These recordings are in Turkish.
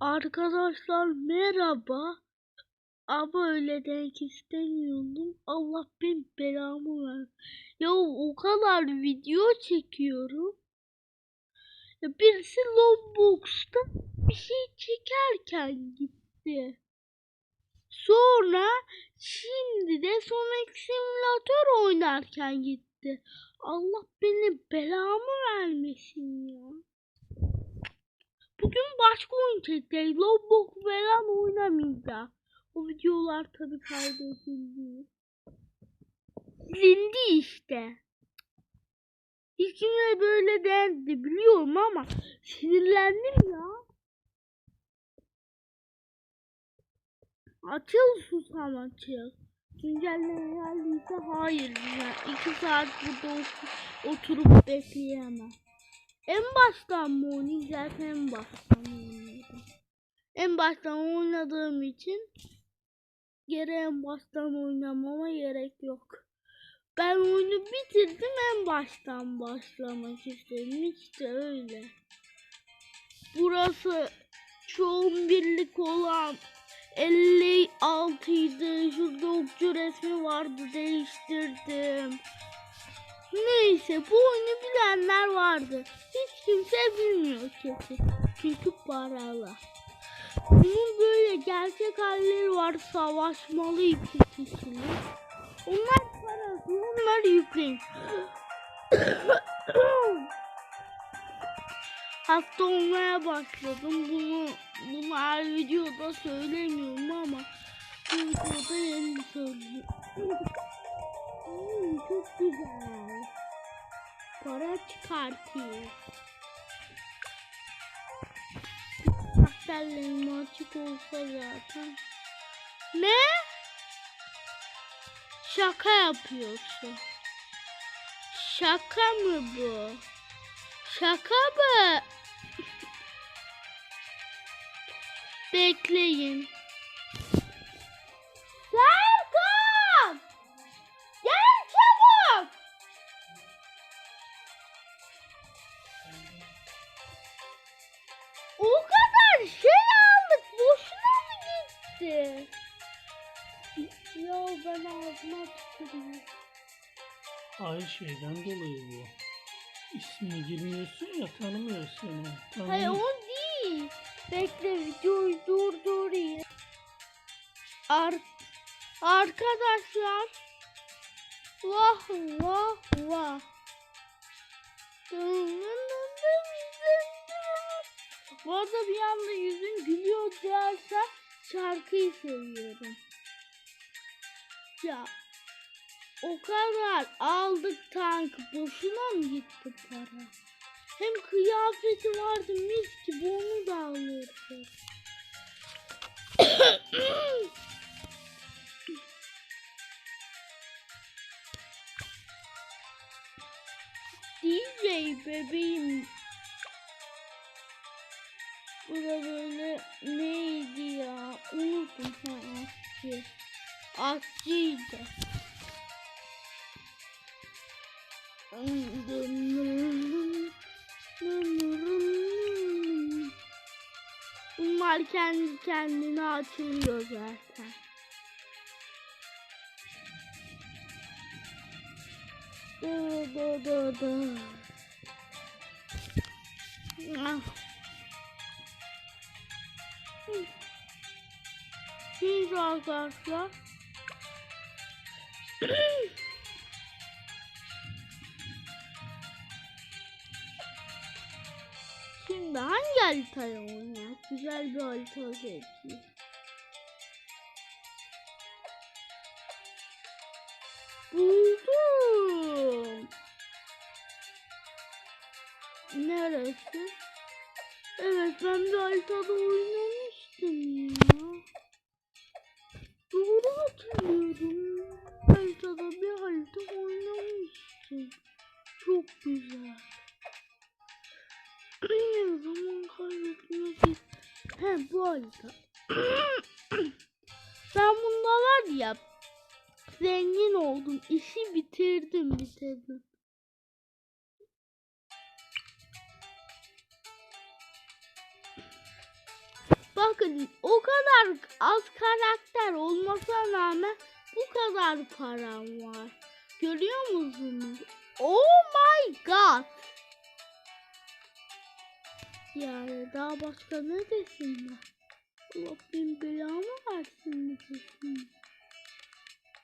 Arkadaşlar merhaba. Ama öyle demek istemiyordum. Allah benim belamı ver. Ya o kadar video çekiyorum. Ya birisi Lobbox'ta bir şey çekerken gitti. Sonra şimdi de Sonic Simulator oynarken gitti. Allah beni belamı vermesin ya. Başka oyun çekeceğiz. Roblox falan oynamayacağız. O videolar tabi kaydedildi. Silindi işte. Hiç kimse böyle dendi biliyorum ama sinirlendim ya. Açıl susam açıl. Güncelleme geldiyse hayır. Yani iki saat burada ot- oturup bekleyemem. En baştan mı oynayacağız? En baştan mı? En baştan oynadığım için geri en baştan oynamama gerek yok. Ben oyunu bitirdim en baştan başlamak istedim. İşte öyle. Burası çoğun birlik olan 56 idi. Şurada okçu resmi vardı değiştirdim. Neyse bu oyunu bilenler vardı. Hiç kimse bilmiyor kesin. Çünkü paralı. Bunun böyle gerçek halleri var. Savaşmalı iki kişilik. Onlar parası. Onlar yükleyin. Hasta olmaya başladım. Bunu, bunu her videoda söylemiyorum ama bu videoda yeni söylüyorum. Hmm, çok güzel. Para çıkartayım. Karakterlerim açık olsa zaten. Ne? Şaka yapıyorsun. Şaka mı bu? Şaka mı? Bekleyin. Aynı şeyden dolayı bu. İsmini girmiyorsun ya tanımıyor seni. Hayır Tanımıyor. o değil. Bekle videoyu durdurayım. Ar Arkadaşlar. Vah vah vah. Bu arada bir anda yüzün gülüyor dersen şarkıyı seviyorum. Ya o kadar aldık tank boşuna mı gitti para? Hem kıyafeti vardı mis gibi onu da alırdık. DJ bebeğim. Bunlar kendi kendine açılıyor zaten. Da da da da. Ah. Şimdi arkadaşlar. Şimdi hangi haritayı oynayak? Güzel bir harita seçeyim. Buldum. Neresi? Evet ben bir haritada oynamıştım ya. Doğru hatırlıyorum. Haritada bir harita oynamıştım. Çok güzel. Ne zaman kaybetmek He bu harita. ben bunda var ya zengin oldum. İşi bitirdim bitirdim. Bakın o kadar az karakter olmasına rağmen bu kadar param var. Görüyor musunuz? Oh my god. Yani daha başka ne desinler? Allah benim belamı versin mi desinler?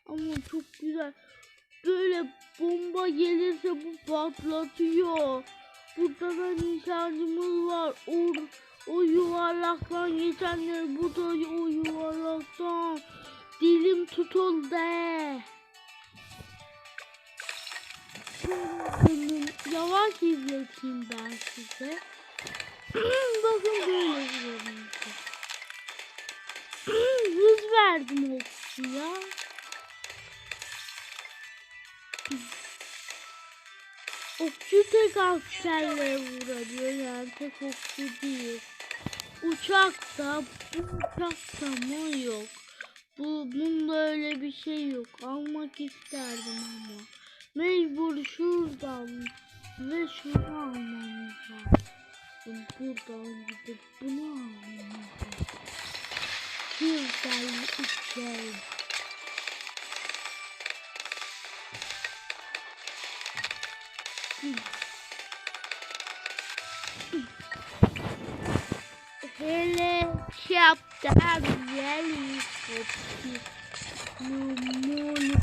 Ama çok güzel. Böyle bomba gelirse bu patlatıyor. Burada da nişancımız var. O, o yuvarlaktan geçenler bu da o yuvarlaktan. Dilim tutuldu. Yavaş izleteyim ben size. Bakın böyle. Hız verdim okçuya. Okçu tek askerlere vurabiliyor yani tek okçu değil. Uçakta bu uçakta mı yok. Bu bunda öyle bir şey yok. Almak isterdim ama. Mecbur şuradan ve şunu almamız lazım. Buradan gidip bunu almamız lazım. Şuradan içeri. Hele şaptan yeli koptu. Mumunu.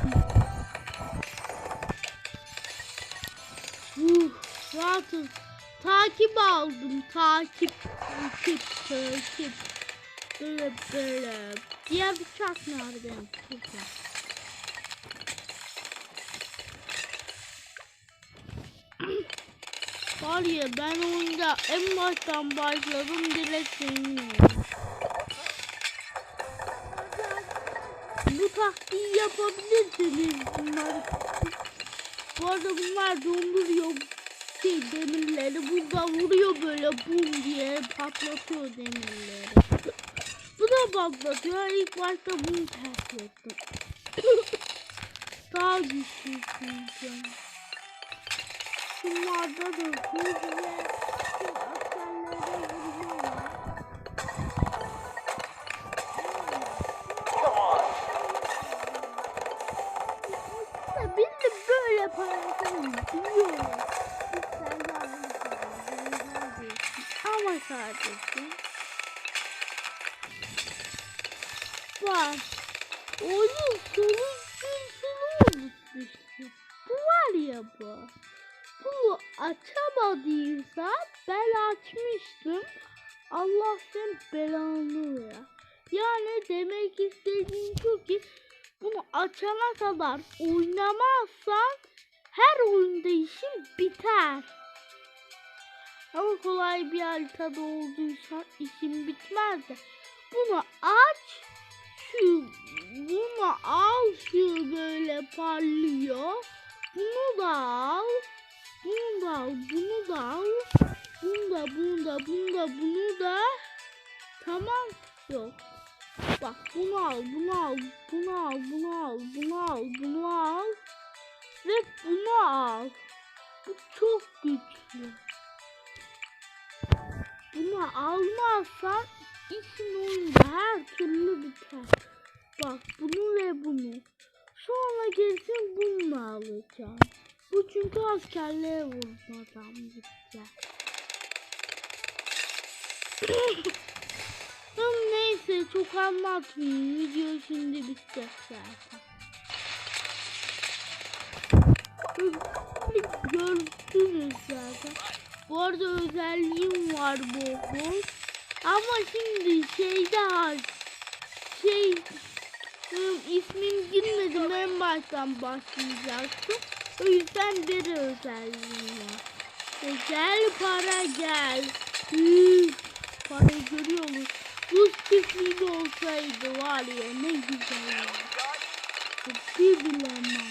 Uh, rahatız. Takip aldım. Takip. Takip. Takip. Böyle böyle. Diğer uçak nerede? Burada. Var ya ben oyunda en baştan başladım direkt. Bu taktiği yapabilirsiniz bunlar. Bu arada bunlar donduruyor şey demirleri. Burada vuruyor böyle bum diye patlatıyor demirleri. Bu da patlatıyor. İlk başta bunu tercih ettim. Daha güçlü çünkü. Şunlarda da hız Var. Oyun sonuncusunu unutmuşsun. Bu var ya bu. Bunu açamadıysa ben açmıştım. Allah sen belanı ver. Yani demek istediğim şu ki bunu açana kadar oynamazsan her oyunda işin biter. Ama kolay bir haritada olduysa işin bitmez de. Bunu aç. Şu bunu al şu böyle parlıyor. Bunu da al. Bunu da al. Bunu da al. Bunu da bunu da bunu da bunu da. Tamam. Yok. Bak bunu al, bunu al, bunu al, bunu al, bunu al, bunu al ve bunu al. Bu çok güçlü. Bunu almazsan işin oyunda her türlü biter. Bak bunu ve bunu. Sonra gelsin bunu alacağım. Bu çünkü askerliğe vurmadan. Tamam neyse çok anlatmayayım. Video şimdi bitecek zaten. Gördünüz zaten. Bu arada özelliğim var bol. Ama şimdi şeyde şey ismim girmedim en baştan başlayacaktım. O yüzden bir özelliğim var. Gel para gel. Üf, parayı görüyor musun? Buz çiftliği olsaydı var ya ne güzel ya. Bir bilemem.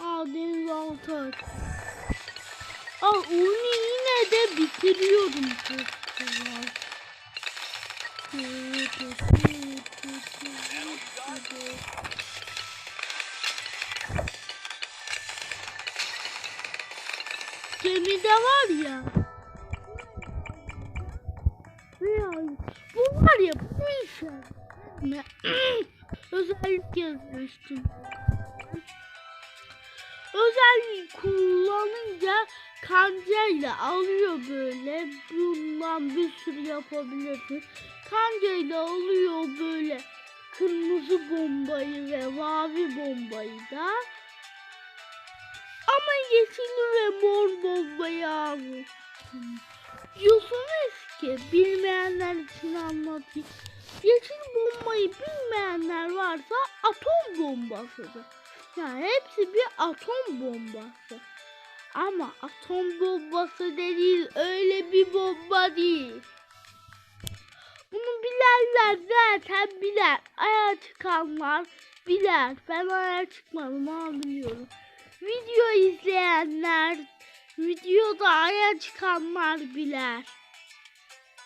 Aa denizaltı. Aa onu yine de bitiriyorum çok var ya. Ya bu var ya bu neyse. Ne? Özellik yazmıştım. Özellik kullanınca kancayla alıyor böyle. Bundan bir sürü yapabilirsin. Kancayla alıyor böyle. Kırmızı bombayı ve mavi bombayı da. Ama yeşil ve mor bombayı alıyor. Diyorsunuz ki bilmeyenler için anlatayım. Yeşil bombayı bilmeyenler varsa atom bombasıdır. Yani hepsi bir atom bombası. Ama atom bombası değil öyle bir bomba değil. Bunu bilenler zaten biler. Aya çıkanlar biler. Ben aya çıkmadım ama biliyorum. Video izleyenler, videoda aya çıkanlar biler.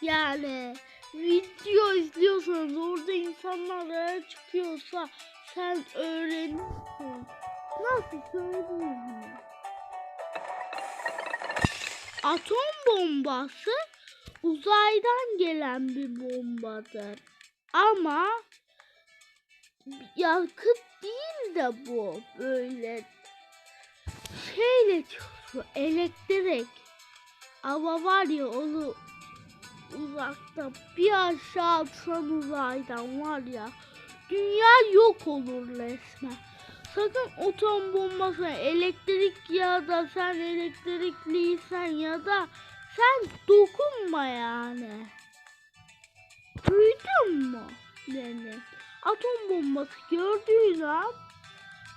Yani video izliyorsanız orada insanlar aya çıkıyorsa sen öğrenirsin. Nasıl söyleyeyim? Atom bombası uzaydan gelen bir bombadır. Ama yakıt değil de bu böyle şeyle çıkıyor elektrik. Ama var ya onu uzakta bir aşağı atsan uzaydan var ya dünya yok olur resmen. Sakın atom bombasına elektrik ya da sen elektrikliysen ya da sen dokunma yani. Duydun mu beni? Atom bombası gördüğün an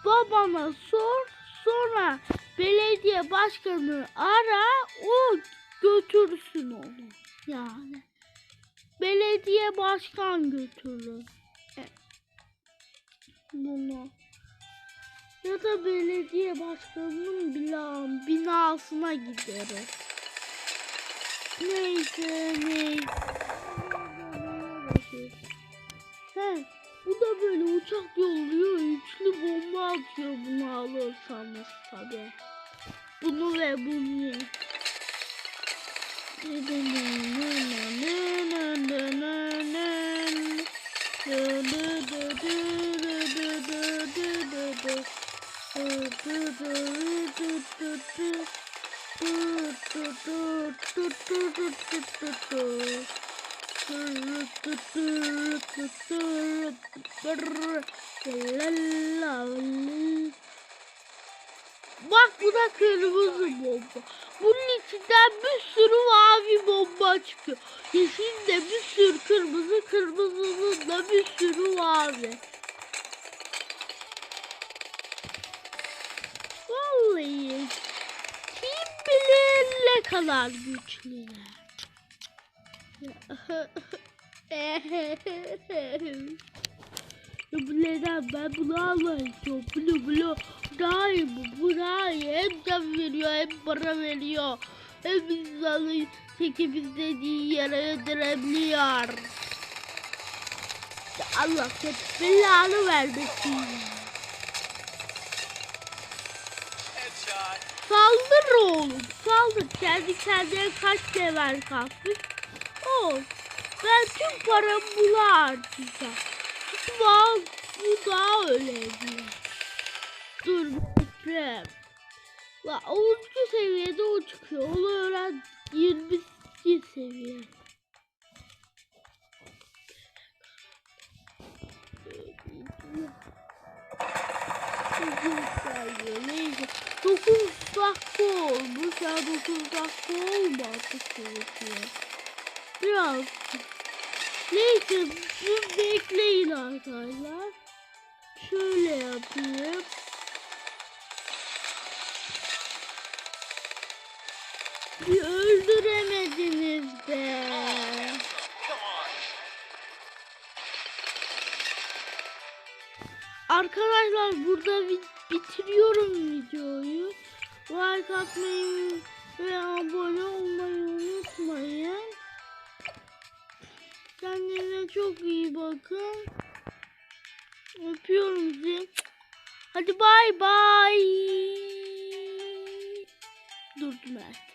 babana sor sonra belediye başkanı ara o götürsün onu yani. Belediye başkan götürür. E, Bunu. Ya da belediye başkanının bina, binasına gideriz. Neyse neyse. He, bu da böyle uçak yolluyor, üçlü bomba atıyor bunu alırsanız tabi. Bunu ve bunu. Bak bu da kırmızı bomba. Bunun içinden bir sürü mavi bomba çıkıyor. Yeşil de bir sürü kırmızı, kırmızının da bir sürü mavi. Vallahi kim bilir ne kadar güçlüler. Bu neden ben bunu almayacağım. Bunu bunu daha iyi bu. Bu daha iyi. Hem can veriyor hem para veriyor. Hem insanı çekip istediği yere yedirebiliyor. Allah kötü belanı vermesin. Saldır oğlum. Saldır. Kendi kendine kaç level kasmış. O. Ben tüm paramı buna harcayacağım. Ama bu daha önemli. Dur bekle. La 10. seviyede o çıkıyor. Onu öğren 22 seviye. Neyse. 9 dakika olmuş. Ya 9 dakika olmadı gerekiyor. Biraz Neyse siz bekleyin arkadaşlar. Şöyle yapayım. Bir öldüremediniz be. Arkadaşlar burada bi- bitiriyorum videoyu. Like atmayı ve abone olmayı Kendinize çok iyi bakın. Öpüyorum sizi. Hadi bay bay. Durdum ben.